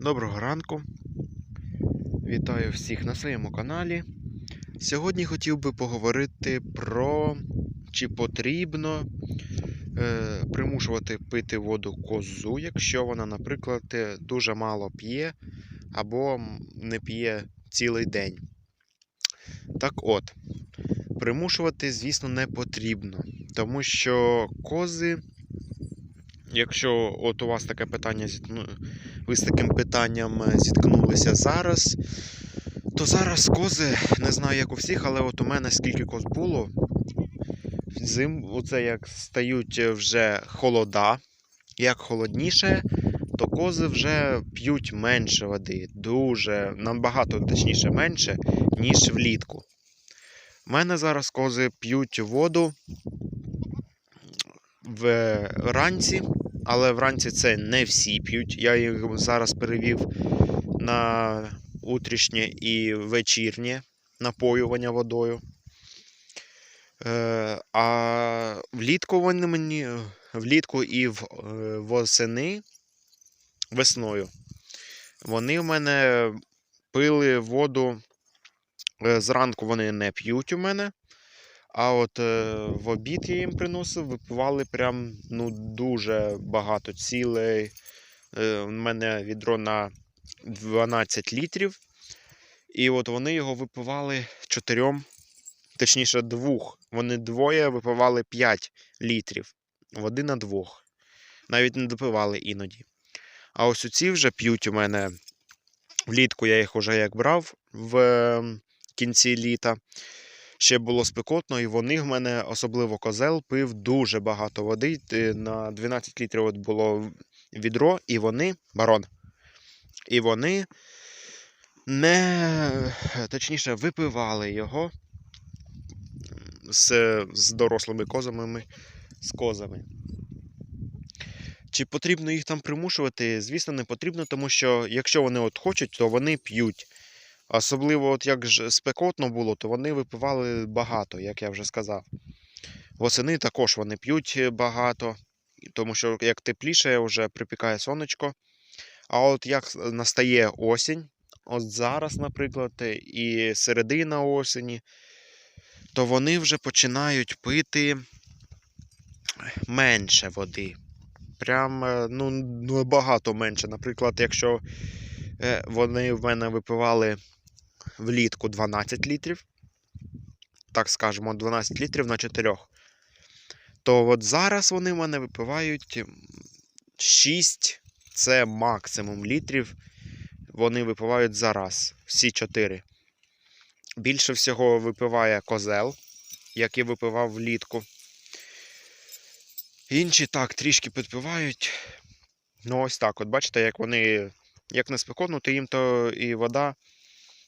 Доброго ранку. Вітаю всіх на своєму каналі. Сьогодні хотів би поговорити про чи потрібно е, примушувати пити воду козу, якщо вона, наприклад, е, дуже мало п'є або не п'є цілий день. Так от, примушувати, звісно, не потрібно, тому що кози, якщо от у вас таке питання зіткну, ви з таким питанням е, зіткнулися зараз, то зараз кози, не знаю як у всіх, але от у мене скільки коз було. Зим, оце як стають е, вже холода, як холодніше, то кози вже п'ють менше води. Дуже, набагато точніше менше, ніж влітку. У мене зараз кози п'ють воду вранці, але вранці це не всі п'ють. Я їх зараз перевів на утрішнє і вечірнє напоювання водою. Е, а влітку вони мені влітку і е, восени весною. Вони в мене пили воду. е, Зранку вони не п'ють у мене. А от е, в обід я їм приносив, випивали прям ну, дуже багато. Ціле. Е, у мене відро на 12 літрів. І от вони його випивали чотирьом, точніше, двох. Вони двоє випивали 5 літрів. Води на двох. Навіть не допивали іноді. А ось оці вже п'ють у мене. Влітку я їх уже як брав в е, кінці літа. Ще було спекотно, і вони в мене, особливо козел, пив дуже багато води. На 12 літрів от було відро, і вони, барон, і вони не, точніше, випивали його з, з дорослими козами, з козами. Чи потрібно їх там примушувати? Звісно, не потрібно, тому що якщо вони от хочуть, то вони п'ють. Особливо, от як ж спекотно було, то вони випивали багато, як я вже сказав. Восени також вони п'ють багато, тому що як тепліше, вже припікає сонечко. А от як настає осінь, от зараз, наприклад, і середина осені, то вони вже починають пити менше води. Прям е, ну, набагато менше. Наприклад, якщо е, вони в мене випивали влітку 12 літрів, так скажемо, 12 літрів на 4. То от зараз вони в мене випивають 6, це максимум літрів. Вони випивають зараз, всі 4. Більше всього випиває козел, який випивав влітку. Інші так трішки підпивають. Ну, ось так. От бачите, як вони, як не спекотно, то їм то і вода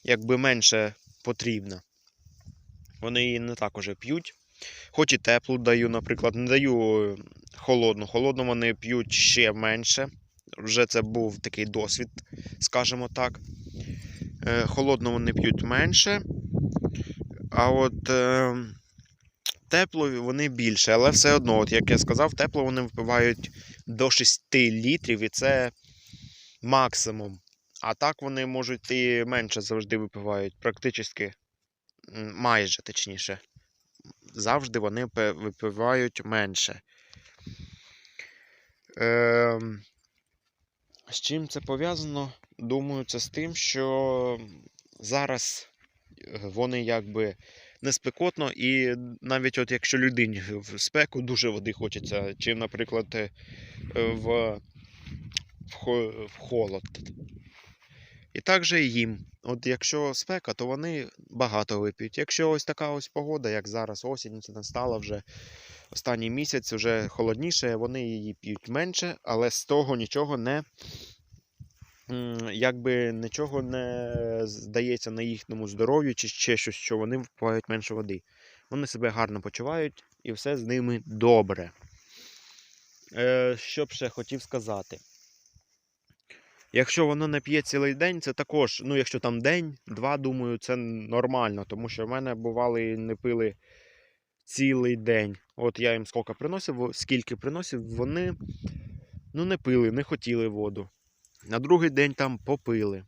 якби менше потрібна. Вони її не так уже п'ють. Хоч і теплу даю, наприклад, не даю холодну. Холодну вони п'ють ще менше. Вже це був такий досвід, скажімо так. Е, Холодну вони п'ють менше. А от е, тепло вони більше. Але все одно, от як я сказав, тепло вони випивають до 6 літрів, і це максимум. А так вони можуть і менше завжди випивають. Практично майже точніше. Завжди вони випивають менше. Е, з чим це пов'язано? Думаю, це з тим, що зараз е, вони якби не спекотно, і навіть от якщо людині в спеку дуже води хочеться, чи, наприклад, е, в, в холод. І так же і їм. От якщо спека, то вони багато вип'ють. Якщо ось така ось погода, як зараз осінь, це настала вже останній місяць, вже холодніше, вони її п'ють менше, але з того нічого не якби нічого не здається на їхньому здоров'ю чи ще щось, що вони випивають менше води. Вони себе гарно почувають і все з ними добре. Е, що б ще хотів сказати? Якщо воно не п'є цілий день, це також, ну якщо там день, два, думаю, це нормально, тому що в мене бували і не пили цілий день. От я їм скільки приносив, скільки приносив, вони ну, не пили, не хотіли воду. На другий день там попили.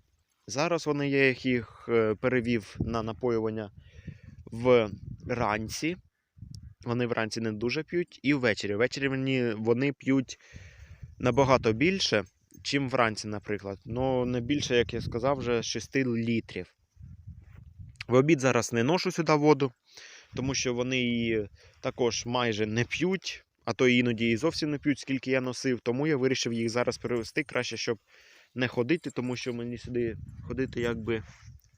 Зараз вони я їх, е, перевів на напоювання вранці. Вони вранці не дуже п'ють, і ввечері. Ввечері вони п'ють набагато більше, чим вранці, наприклад. Ну, не більше, як я сказав, вже 6 літрів. В обід зараз не ношу сюди воду, тому що вони її також майже не п'ють, а то іноді і зовсім не п'ють, скільки я носив. Тому я вирішив їх зараз перевести краще, щоб не ходити, тому що мені сюди ходити якби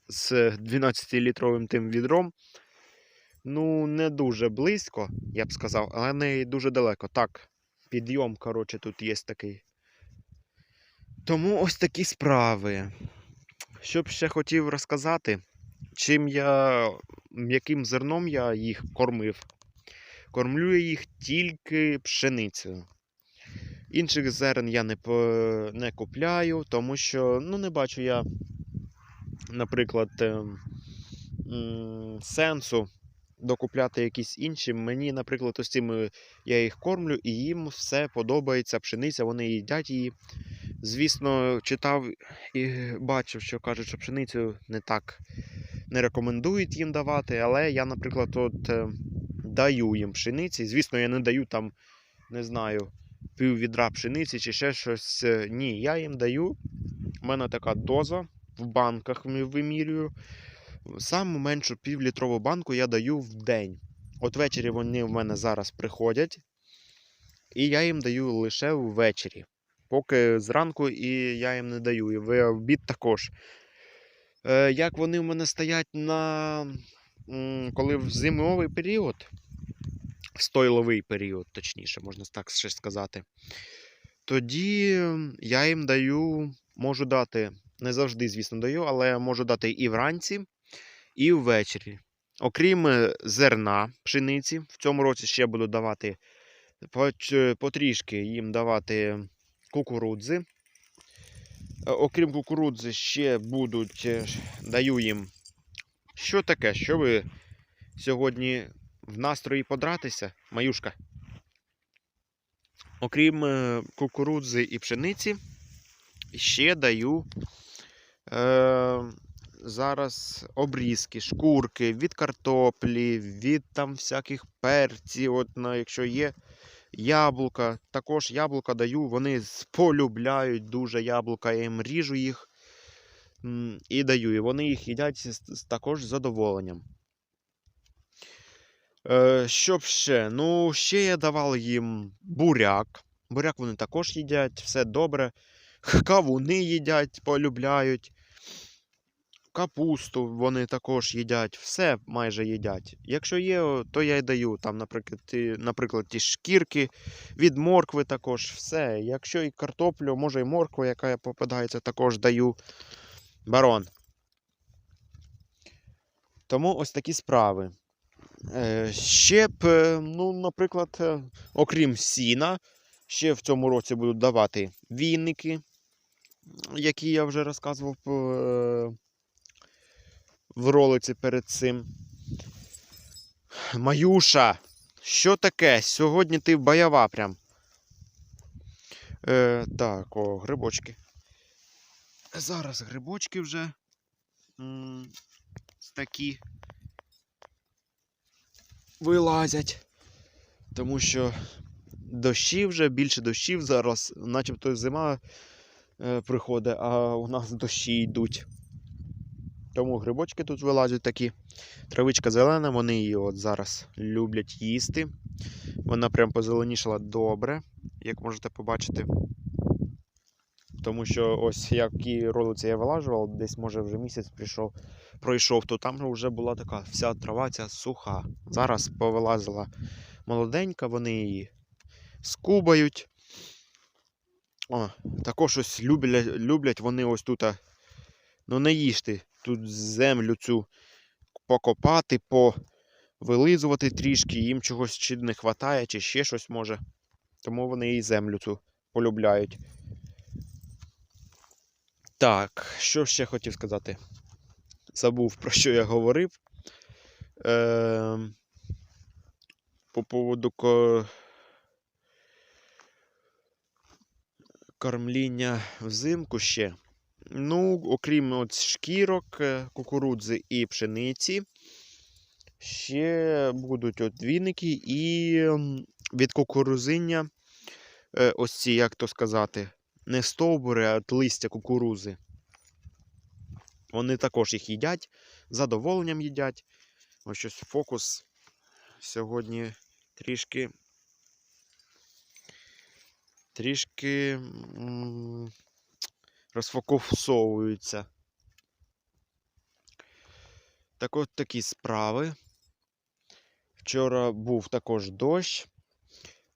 з 12-літровим тим відром. Ну, не дуже близько, я б сказав, але не дуже далеко. Так, підйом, коротше, тут є такий. Тому ось такі справи. Що б ще хотів розказати, чим я, яким зерном я їх кормив. Кормлю я їх тільки пшеницею. Інших зерен я не, не купляю, тому що ну, не бачу я, наприклад, ем, сенсу докупляти якісь інші. Мені, наприклад, ось цими я їх кормлю, і їм все подобається, пшениця, вони їдять її. Звісно, читав і бачив, що кажуть, що пшеницю не так не рекомендують їм давати, але я, наприклад, от е, даю їм пшениці. Звісно, я не даю там, не знаю, пів відра пшениці чи ще щось. Е, Ні, я їм даю. У мене така доза в банках вимірюю. Саму меншу півлітрову банку я даю в день. От ввечері вони в мене зараз приходять, і я їм даю лише ввечері. Поки зранку і я їм не даю. І в обід також. Е, як вони в мене стоять на. Коли в зимовий період, стойловий період, точніше, можна так ще сказати. Тоді я їм даю, можу дати, не завжди, звісно, даю, але можу дати і вранці, і ввечері. Окрім е, зерна пшениці, в цьому році ще буду давати по- потрішки їм давати кукурудзи. Е, Окрім кукурудзи, ще будуть, е, даю їм. Що таке? Що ви сьогодні в настрої подратися, Маюшка? Окрім е, кукурудзи і пшениці, ще даю е, зараз обрізки, шкурки від картоплі, від там всяких перців, от, на, якщо є яблука. Також яблука даю, вони полюбляють дуже яблука, я їм ріжу їх і даю. І вони їх їдять також з задоволенням. Е, що б ще? Ну, ще я давав їм буряк. Буряк вони також їдять, все добре. Кавуни їдять, полюбляють. Капусту вони також їдять, все майже їдять. Якщо є, то я й даю. Там, наприклад, ті, наприклад, ті шкірки від моркви також, все. Якщо і картоплю, може і моркву, яка попадається, також даю. Барон. Тому ось такі справи. Е, ще б, е, ну, наприклад, е, окрім сіна, ще в цьому році будуть давати вінники, які я вже розказував в ролиці перед цим. Маюша, що таке? Сьогодні ти бойова прям. Е, так, о, грибочки. Зараз грибочки вже м, такі вилазять. Тому що дощі вже, більше дощів зараз, начебто зима е, приходить, а у нас дощі йдуть. Тому грибочки тут вилазять такі. Травичка зелена, вони її от зараз люблять їсти. Вона прям позеленішала добре, як можете побачити. Тому що ось які ролиці я вилажував, десь може вже місяць прийшов, пройшов, то там вже була така вся трава ця суха. Зараз повилазила молоденька, вони її скубають. О, також ось люблять, люблять вони ось тут. Ну не їжте, тут землю цю покопати, повилизувати трішки, їм чогось чи не вистачає, чи ще щось може. Тому вони і землю цю полюбляють. Так, що ще хотів сказати? Забув, про що я говорив. Е, по поводу ко... кормління взимку ще. Ну, окрім от шкірок, е, кукурудзи і пшениці, ще будуть от віники і від кукурузиння, е, ось ці, як то сказати, не стовбури, а от листя кукурузи. Вони також їх їдять, задоволенням їдять. Ось щось фокус сьогодні трішки. Трішки розфокусовуються. Так от такі справи. Вчора був також дощ,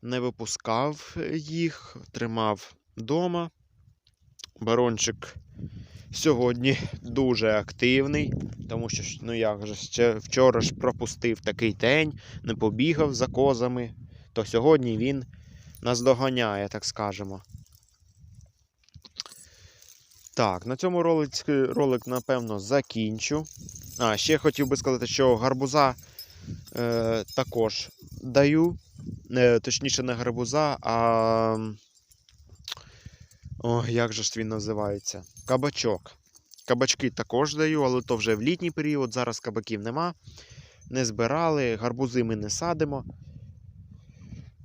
не випускав їх, тримав вдома. Барончик сьогодні дуже активний, тому що ну як же ще вчора ж пропустив такий день, не побігав за козами, то сьогодні він нас доганяє, так скажемо. Так, на цьому ролик, ролик напевно, закінчу. А, ще хотів би сказати, що гарбуза е, також даю. Е, точніше, не гарбуза, а. О, як же ж він називається? Кабачок. Кабачки також даю, але то вже в літній період. Зараз кабаків нема. Не збирали, гарбузи ми не садимо.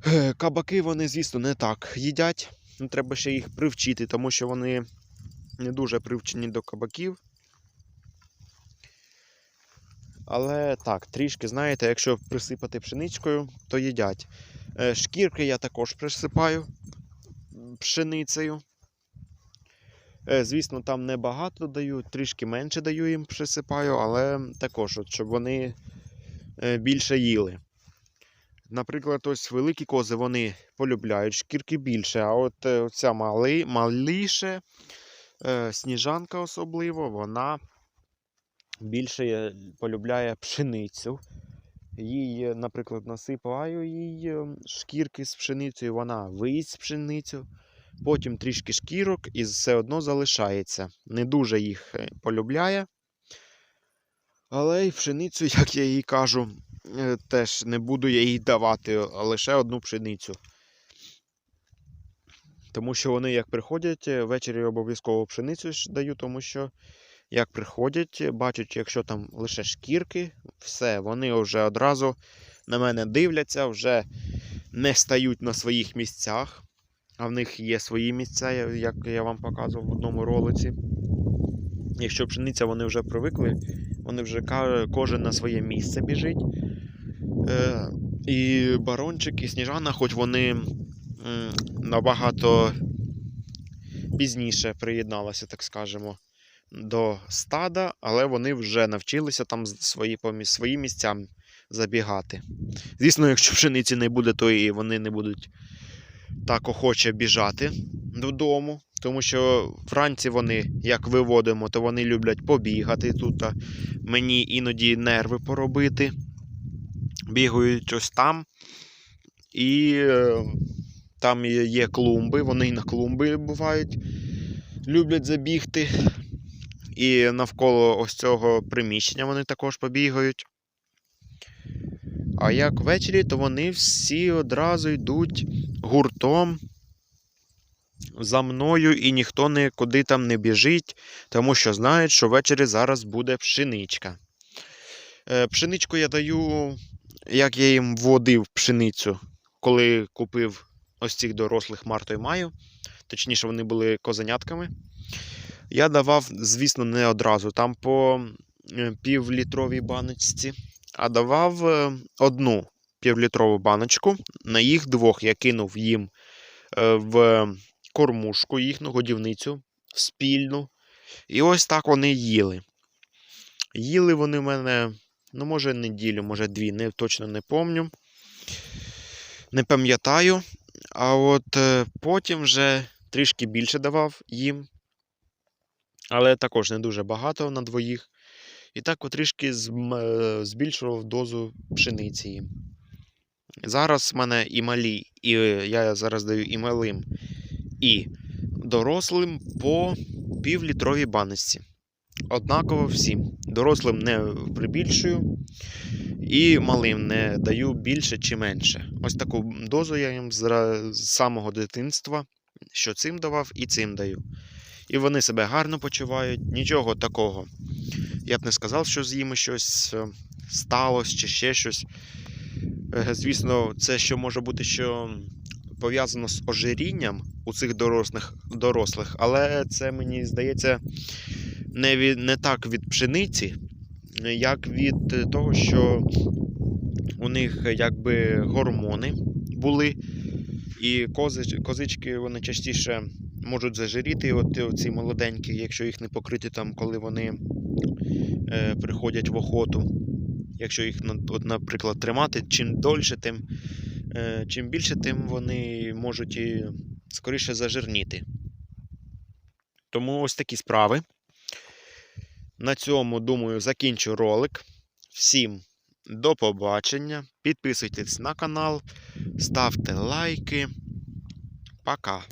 Е, Кабаки вони, звісно, не так їдять. Треба ще їх привчити, тому що вони не дуже привчені до кабаків. Але так, трішки, знаєте, якщо присипати пшеничкою, то їдять. Е, Шкірки я також присипаю пшеницею. Е, Звісно, там небагато даю, трішки менше даю їм присипаю, але також, от, щоб вони е, більше їли. Наприклад, ось великі кози вони полюбляють шкірки більше, а от оця мали, маліше, е, сніжанка особливо, вона більше полюбляє пшеницю. Їй, наприклад, насипаю їй е, шкірки з пшеницею, вона виїсть пшеницю, потім трішки шкірок і все одно залишається. Не дуже їх е, полюбляє. Але й пшеницю, як я їй кажу, е, теж не буду я їй давати, лише одну пшеницю. Тому що вони як приходять, е, ввечері обов'язково пшеницю ж даю, тому що як приходять, е, бачать, якщо там лише шкірки, все, вони вже одразу на мене дивляться, вже не стають на своїх місцях. А в них є свої місця, як я вам показував в одному ролиці. Якщо пшениця вони вже привикли, вони вже кожен на своє місце біжить. Е, і барончик, і сніжана, хоч вони набагато пізніше приєдналися, так скажемо, до стада, але вони вже навчилися там свої, свої місця забігати. Звісно, якщо пшениці не буде, то і вони не будуть так охоче біжати додому. Тому що вранці вони, як виводимо, то вони люблять побігати тут. а Мені іноді нерви поробити. Бігають ось там. І е, там є- клумби, вони і на клумби бувають, люблять забігти. І навколо ось цього приміщення вони також побігають. А як ввечері, то вони всі одразу йдуть гуртом за мною, і ніхто нікуди там не біжить, тому що знають, що ввечері зараз буде пшеничка. Е, Пшеничку я даю, як я їм вводив пшеницю, коли купив ось цих дорослих Марту і Маю. Точніше, вони були козенятками. Я давав, звісно, не одразу, там по е, півлітровій баночці, а давав е, одну півлітрову баночку. На їх двох я кинув їм е, в кормушку, їхню годівницю спільну. І ось так вони їли. Їли вони в мене, ну, може, неділю, може дві, не, точно не помню. Не пам'ятаю. А от е, потім вже трішки більше давав їм. Але також не дуже багато на двоїх. І так трішки е, збільшував дозу пшениці. Зараз в мене і малі, і е, я зараз даю і малим, і дорослим по півлітровій баночці. Однаково всім. Дорослим не прибільшую, і малим не даю більше чи менше. Ось таку дозу я їм з самого дитинства що цим давав і цим даю. І вони себе гарно почувають, нічого такого. Я б не сказав, що з ними щось е, сталося чи ще щось. Е, Звісно, це що може бути що пов'язано з ожирінням у цих дорослих, дорослих, але це мені здається не, від, не так від пшениці, як від того, що у них якби гормони були, і кози, козички вони частіше можуть зажиріти, от ці молоденькі, якщо їх не покрити там, коли вони е, приходять в охоту. Якщо їх, от, наприклад, тримати, чим дольше, тим, е, чим більше, тим вони можуть і скоріше зажирніти. Тому ось такі справи. На цьому, думаю, закінчу ролик. Всім до побачення. Підписуйтесь на канал, ставте лайки. Пока.